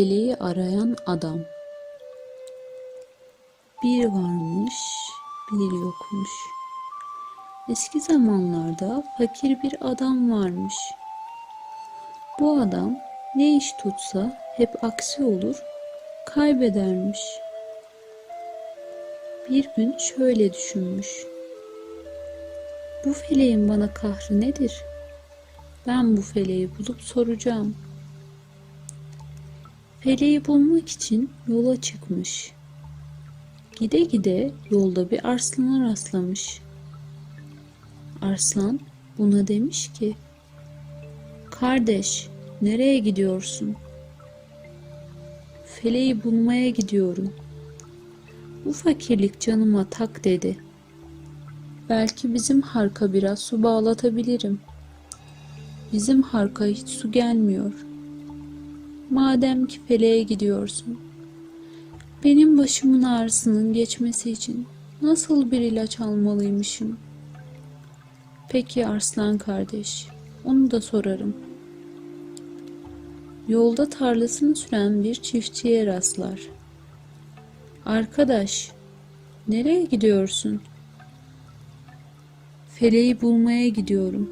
Feleği arayan adam. Bir varmış, bir yokmuş. Eski zamanlarda fakir bir adam varmış. Bu adam ne iş tutsa hep aksi olur, kaybedermiş. Bir gün şöyle düşünmüş. Bu feleğin bana kahrı nedir? Ben bu feleği bulup soracağım. Feleği bulmak için yola çıkmış. Gide gide yolda bir arslana rastlamış. Arslan buna demiş ki, Kardeş, nereye gidiyorsun? Feleği bulmaya gidiyorum. Bu fakirlik canıma tak dedi. Belki bizim harka biraz su bağlatabilirim. Bizim harka hiç su gelmiyor. Madem ki feleğe gidiyorsun. Benim başımın ağrısının geçmesi için nasıl bir ilaç almalıymışım? Peki Arslan kardeş, onu da sorarım. Yolda tarlasını süren bir çiftçiye rastlar. Arkadaş, nereye gidiyorsun? Feleği bulmaya gidiyorum.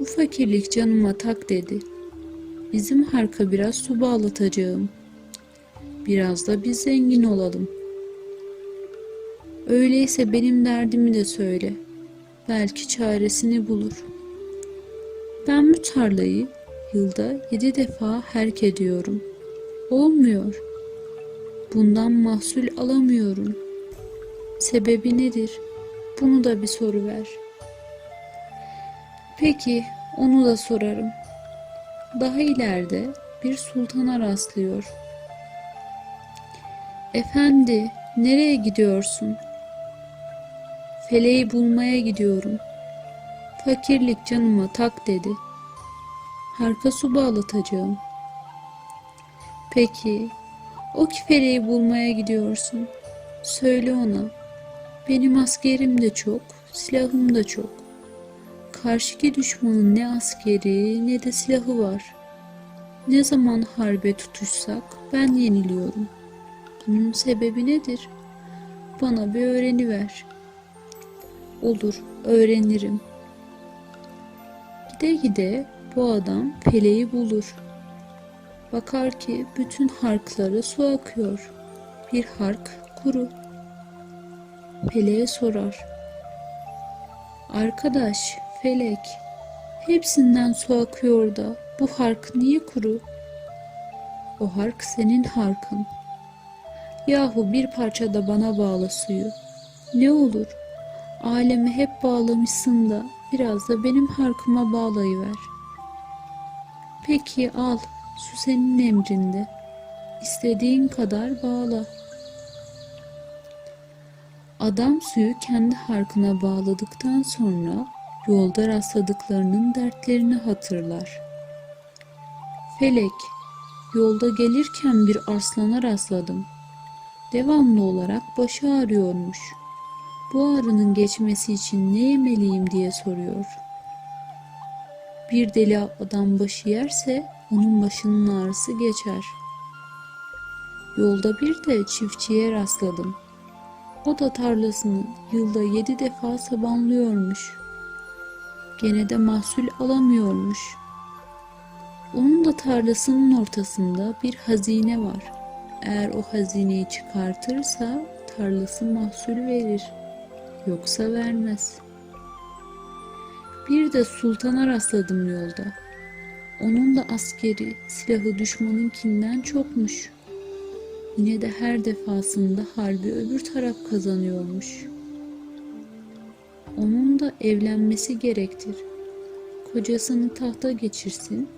Bu fakirlik canıma tak dedi. Bizim harka biraz su bağlatacağım. Biraz da biz zengin olalım. Öyleyse benim derdimi de söyle. Belki çaresini bulur. Ben bu tarlayı yılda yedi defa herk ediyorum. Olmuyor. Bundan mahsul alamıyorum. Sebebi nedir? Bunu da bir soru ver. Peki, onu da sorarım. Daha ileride bir sultana rastlıyor. Efendi, nereye gidiyorsun? Feleği bulmaya gidiyorum. Fakirlik canıma tak dedi. Harka su bağlatacağım. Peki, o ki feleği bulmaya gidiyorsun. Söyle ona. Benim askerim de çok, silahım da çok. Karşıki düşmanın ne askeri ne de silahı var. Ne zaman harbe tutuşsak ben yeniliyorum. Bunun sebebi nedir? Bana bir öğreniver. Olur, öğrenirim. Gide gide bu adam feleği bulur. Bakar ki bütün harklara su akıyor. Bir hark kuru. Feleğe sorar. Arkadaş, felek, hepsinden su akıyor da bu hark niye kuru? O hark senin harkın. Yahu bir parça da bana bağla suyu. Ne olur? Alemi hep bağlamışsın da biraz da benim harkıma bağlayıver. Peki al, su senin emrinde. İstediğin kadar bağla. Adam suyu kendi harkına bağladıktan sonra yolda rastladıklarının dertlerini hatırlar. Felek, yolda gelirken bir arslana rastladım. Devamlı olarak başı ağrıyormuş. Bu ağrının geçmesi için ne yemeliyim diye soruyor. Bir deli adam başı yerse onun başının ağrısı geçer. Yolda bir de çiftçiye rastladım. O da tarlasını yılda yedi defa sabanlıyormuş. Gene de mahsul alamıyormuş. Onun da tarlasının ortasında bir hazine var. Eğer o hazineyi çıkartırsa tarlası mahsul verir. Yoksa vermez. Bir de sultana rastladım yolda. Onun da askeri silahı düşmanınkinden çokmuş. Yine de her defasında harbi öbür taraf kazanıyormuş. Onun da evlenmesi gerektir. Kocasını tahta geçirsin,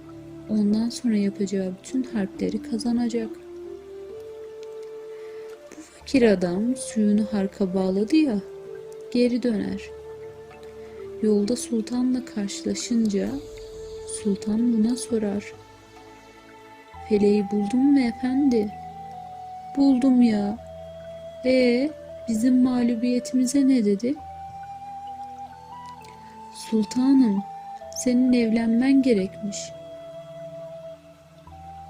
ondan sonra yapacağı bütün harpleri kazanacak. Bu fakir adam suyunu harka bağladı ya, geri döner. Yolda sultanla karşılaşınca sultan buna sorar. Feleği buldun mu efendi? Buldum ya. E bizim mağlubiyetimize ne dedi? Sultanım, senin evlenmen gerekmiş.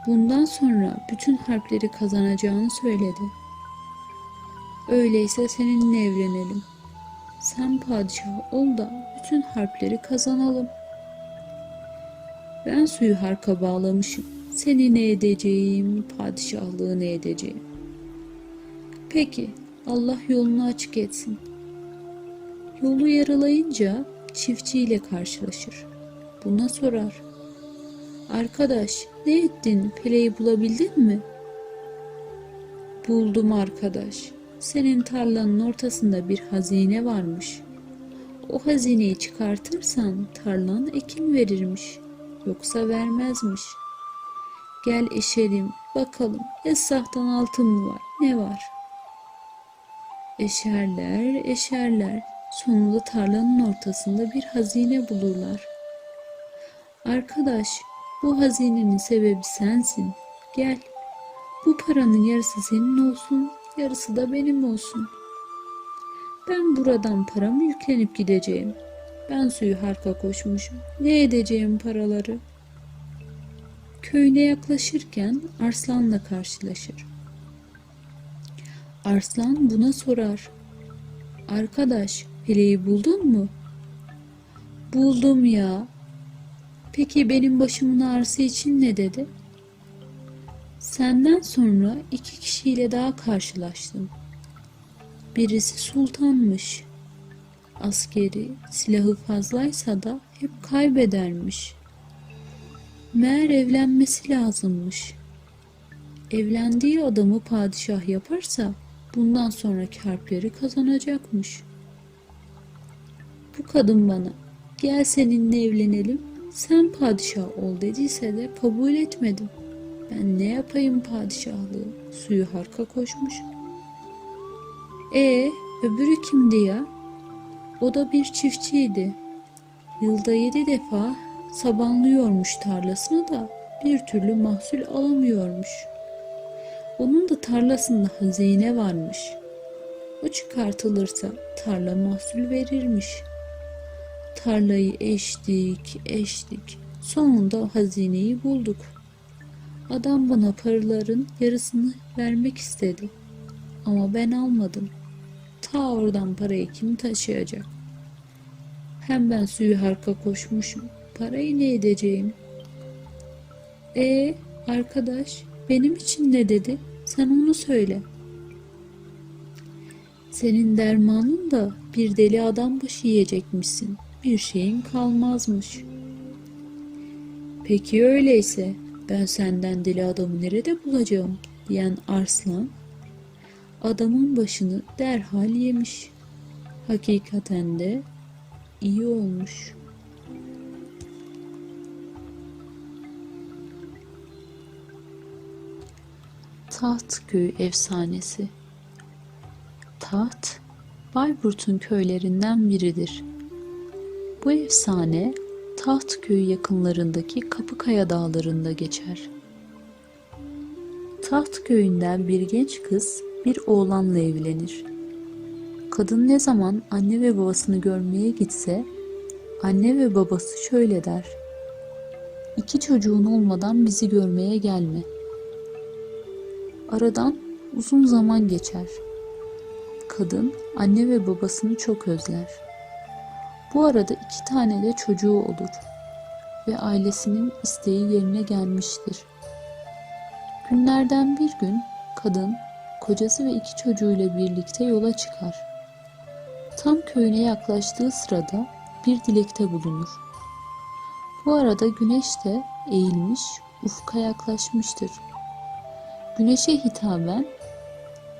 Bundan sonra bütün harpleri kazanacağını söyledi. Öyleyse seninle evlenelim. Sen padişah ol da bütün harpleri kazanalım. Ben suyu harka bağlamışım. Seni ne edeceğim, padişahlığı ne edeceğim. Peki, Allah yolunu açık etsin. Yolu yaralayınca çiftçiyle karşılaşır. Buna sorar. Arkadaş, ne ettin? Pele'yi bulabildin mi? Buldum arkadaş. Senin tarlanın ortasında bir hazine varmış. O hazineyi çıkartırsan tarlan ekin verirmiş. Yoksa vermezmiş. Gel eşelim, bakalım esrahtan altın mı var, ne var? Eşerler, eşerler. Sonunda tarlanın ortasında bir hazine bulurlar. Arkadaş, bu hazinenin sebebi sensin. Gel. Bu paranın yarısı senin olsun, yarısı da benim olsun. Ben buradan paramı yüklenip gideceğim. Ben suyu harka koşmuşum. Ne edeceğim paraları? Köyüne yaklaşırken Arslan'la karşılaşır. Arslan buna sorar. Arkadaş, Pele'yi buldun mu? Buldum ya. Peki benim başımın ağrısı için ne dedi? Senden sonra iki kişiyle daha karşılaştım. Birisi sultanmış. Askeri, silahı fazlaysa da hep kaybedermiş. Meğer evlenmesi lazımmış. Evlendiği adamı padişah yaparsa bundan sonraki harpleri kazanacakmış. Bu kadın bana gel seninle evlenelim sen padişah ol dediyse de kabul etmedim. Ben ne yapayım padişahlığı? Suyu harka koşmuş. E öbürü kimdi ya? O da bir çiftçiydi. Yılda yedi defa sabanlıyormuş tarlasını da bir türlü mahsul alamıyormuş. Onun da tarlasında hazine varmış. O çıkartılırsa tarla mahsul verirmiş. Tarlayı eştik, eştik. Sonunda hazineyi bulduk. Adam bana paraların yarısını vermek istedi. Ama ben almadım. Ta oradan parayı kim taşıyacak? Hem ben suyu harka koşmuşum. Parayı ne edeceğim? E arkadaş benim için ne dedi? Sen onu söyle. Senin dermanın da bir deli adam başı yiyecekmişsin. Bir şeyin kalmazmış. Peki öyleyse ben senden deli adamı nerede bulacağım diyen Arslan adamın başını derhal yemiş. Hakikaten de iyi olmuş. Taht Köyü Efsanesi Taht, Bayburt'un köylerinden biridir. Bu efsane Taht Köyü yakınlarındaki Kapıkaya dağlarında geçer. Taht köyünden bir genç kız bir oğlanla evlenir. Kadın ne zaman anne ve babasını görmeye gitse, anne ve babası şöyle der. İki çocuğun olmadan bizi görmeye gelme. Aradan uzun zaman geçer. Kadın anne ve babasını çok özler. Bu arada iki tane de çocuğu olur ve ailesinin isteği yerine gelmiştir. Günlerden bir gün kadın kocası ve iki çocuğuyla birlikte yola çıkar. Tam köyüne yaklaştığı sırada bir dilekte bulunur. Bu arada güneş de eğilmiş, ufka yaklaşmıştır. Güneşe hitaben,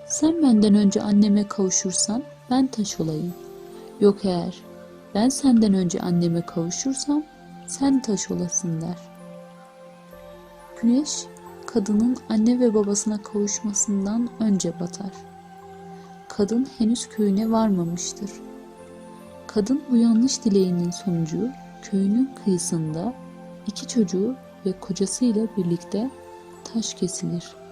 sen benden önce anneme kavuşursan ben taş olayım. Yok eğer ben senden önce anneme kavuşursam sen taş olasın der. Güneş kadının anne ve babasına kavuşmasından önce batar. Kadın henüz köyüne varmamıştır. Kadın bu yanlış dileğinin sonucu köyünün kıyısında iki çocuğu ve kocasıyla birlikte taş kesilir.